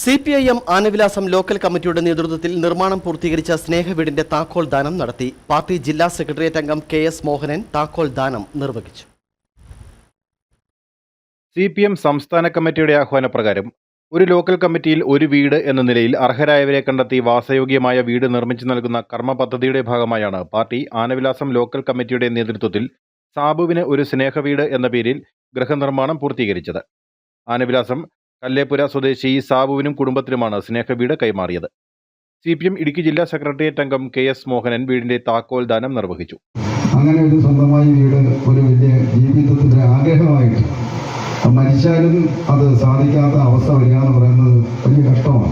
C P I M Anavilasam local കമ്മിറ്റിയുടെ നേതൃത്വത്തിൽ നിർമ്മാണം പൂർത്തീകരിച്ച സ്നേഹവീടിന്റെ താക്കോൽ ദാനം നടത്തി. പാർട്ടി ജില്ലാ സെക്രട്ടേറിയറ്റ് അംഗം കെ എസ് മോഹനൻ താക്കോൽ ദാനം നിർവഹിച്ചു. സി പി എം സംസ്ഥാന കമ്മിറ്റിയുടെ ആഹ്വാനപ്രകാരം ഒരു ലോക്കൽ കമ്മിറ്റിയിൽ ഒരു വീട് എന്ന നിലയിൽ അർഹരായവരെ കണ്ടെത്തി വാസയോഗ്യമായ വീട് നിർമ്മിച്ചു നൽകുന്ന കർമ്മ പദ്ധതിയുടെ ഭാഗമായാണ് പാർട്ടി ആനവിലാസം ലോക്കൽ കമ്മിറ്റിയുടെ നേതൃത്വത്തിൽ സാബുവിന് ഒരു സ്നേഹവീട് എന്ന പേരിൽ ഗൃഹനിർമ്മാണം പൂർത്തീകരിച്ചത്. ആനവിലാസം കല്ലേപ്പുര സ്വദേശി സാബുവിനും കുടുംബത്തിനുമാണ് സ്നേഹ വീട് കൈമാറിയത്. സി പി എം ഇടുക്കി ജില്ലാ സെക്രട്ടേറിയറ്റ് അംഗം കെ എസ് മോഹനൻ വീടിന്റെ താക്കോൽ ദാനം നിർവഹിച്ചു. അങ്ങനെ ഒരു സ്വന്തമായി വീട് ഒരു വലിയ ജീവിതത്തിന്റെ ആഗ്രഹമായിട്ട് മരിച്ചാലും അത് സാധിക്കാത്ത അവസ്ഥ വരിക എന്ന് പറയുന്നത് വലിയ കഷ്ടമാണ്.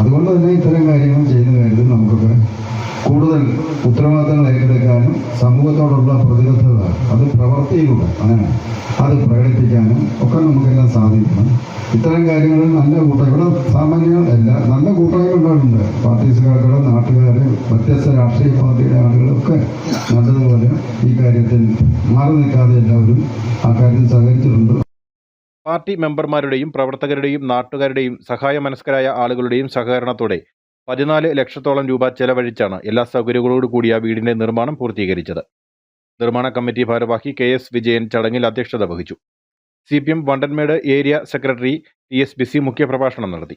അതുകൊണ്ട് തന്നെ ഇത്തരം കാര്യങ്ങൾ ചെയ്യുന്ന കാര്യത്തിൽ നമുക്കൊക്കെ കൂടുതൽ ഉത്തരവാദിത്തങ്ങൾ ഏറ്റെടുക്കാനും സമൂഹത്തോടുള്ള പ്രതിബദ്ധത അത് പ്രവർത്തിയിലൂടെ അങ്ങനെ അത് പ്രകടിപ്പിക്കാനും ഒക്കെ നമുക്കെല്ലാം സാധിക്കണം. ഇത്തരം കാര്യങ്ങളിൽ നല്ല കൂട്ടം ഇവിടെ സാമാന്യ എല്ലാ നല്ല കൂട്ടായ്മ ഉണ്ടാകുന്നുണ്ട് പാർട്ടീസുകാരുടെ നാട്ടുകാർ വ്യത്യസ്ത രാഷ്ട്രീയ പാർട്ടിയുടെ ആളുകളൊക്കെ നല്ലതുപോലെ ഈ കാര്യത്തിൽ മാറി നിൽക്കാതെ എല്ലാവരും ആ കാര്യത്തിൽ സഹകരിച്ചിട്ടുണ്ട്. പാർട്ടി മെമ്പർമാരുടെയും പ്രവർത്തകരുടെയും നാട്ടുകാരുടെയും സഹായമനസ്കരായ ആളുകളുടെയും സഹകരണത്തോടെ പതിനാല് ലക്ഷത്തോളം രൂപ ചെലവഴിച്ചാണ് എല്ലാ സൗകര്യങ്ങളോടു കൂടിയ വീടിന്റെ നിർമ്മാണം പൂർത്തീകരിച്ചത്. നിർമ്മാണ കമ്മിറ്റി ഭാരവാഹി കെ എസ് വിജയൻ ചടങ്ങിൽ അധ്യക്ഷത വഹിച്ചു. C P M Vandanmedu area secretary T S BC മുഖ്യപ്രഭാഷണം നടത്തി.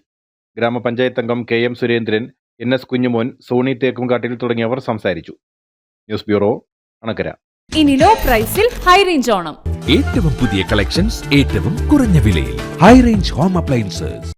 ഗ്രാമപഞ്ചായത്ത് അംഗം K M Surendran N S Kunjumon Soni Thekkumkattil തുടങ്ങിയവർ സംസാരിച്ചു. News bureau Anakkara. ഇനി ലോ പ്രൈസിൽ ഹൈ റേഞ്ച് ഓണം. ഏറ്റവും പുതിയ കളക്ഷൻസ് ഏറ്റവും കുറഞ്ഞ വിലയിൽ. High range home appliances.